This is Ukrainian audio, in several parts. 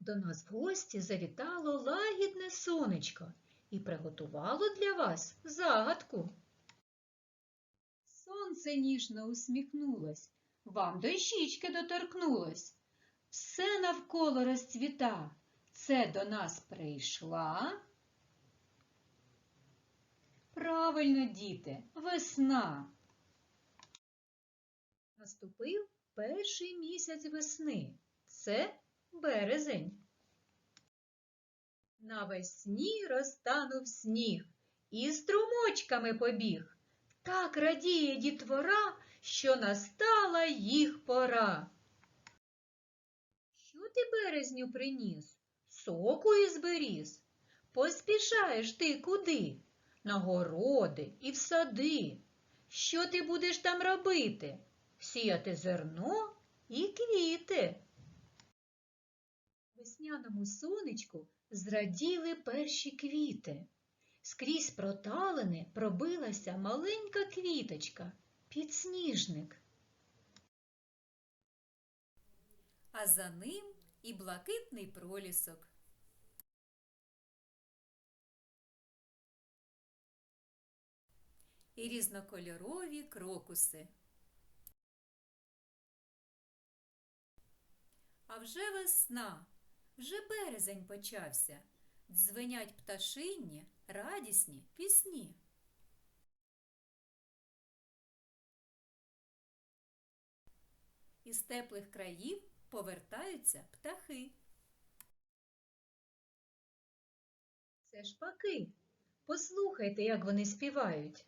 До нас в гості завітало лагідне сонечко і приготувало для вас загадку. Сонце ніжно усміхнулось, вам до щічки доторкнулось. Все навколо розцвіта. Це до нас прийшла. Правильно, діти, весна. Наступив перший місяць весни. Це березень. Навесні розтанув сніг і струмочками побіг. Так радіє дітвора, що настала їх пора. Що ти березню приніс? Соку із беріз. Поспішаєш ти куди? На городи і в сади. Що ти будеш там робити? Сіяти зерно і квіти. Весняному сонечку зраділи перші квіти. Скрізь проталини пробилася маленька квіточка, підсніжник. а за ним і блакитний пролісок. І різнокольорові крокуси. А вже весна, вже березень почався. Дзвенять пташинні, радісні пісні. Із теплих країв повертаються птахи. Це шпаки. Послухайте, як вони співають.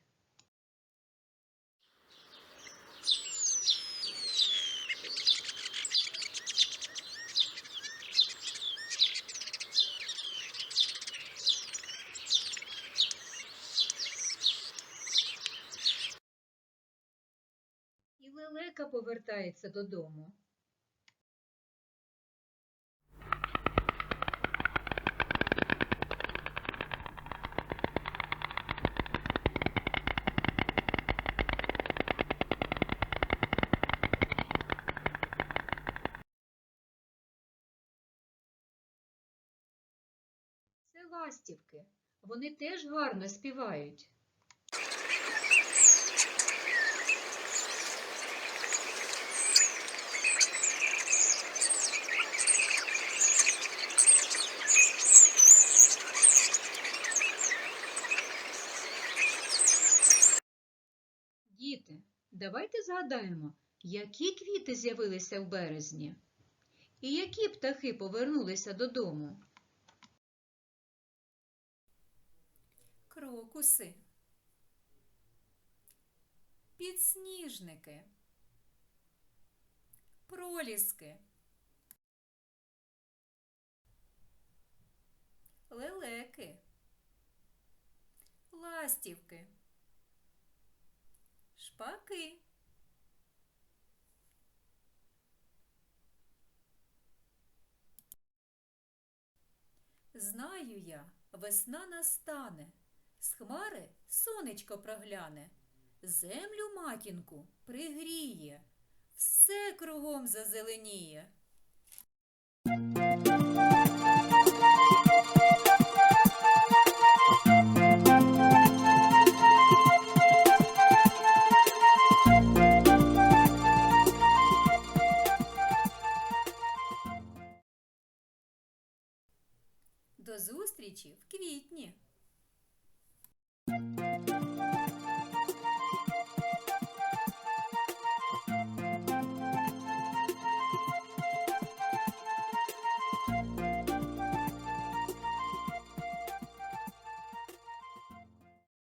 Лелека повертається додому. Це ластівки. Вони теж гарно співають. Діти, давайте згадаємо, які квіти з'явилися в березні? І які птахи повернулися додому. крокуси, підсніжники, проліски, лелеки, ластівки, шпаки. Знаю я, весна настане, з хмари сонечко прогляне, землю матінку пригріє, все кругом зазеленіє. Зустрічі в квітні!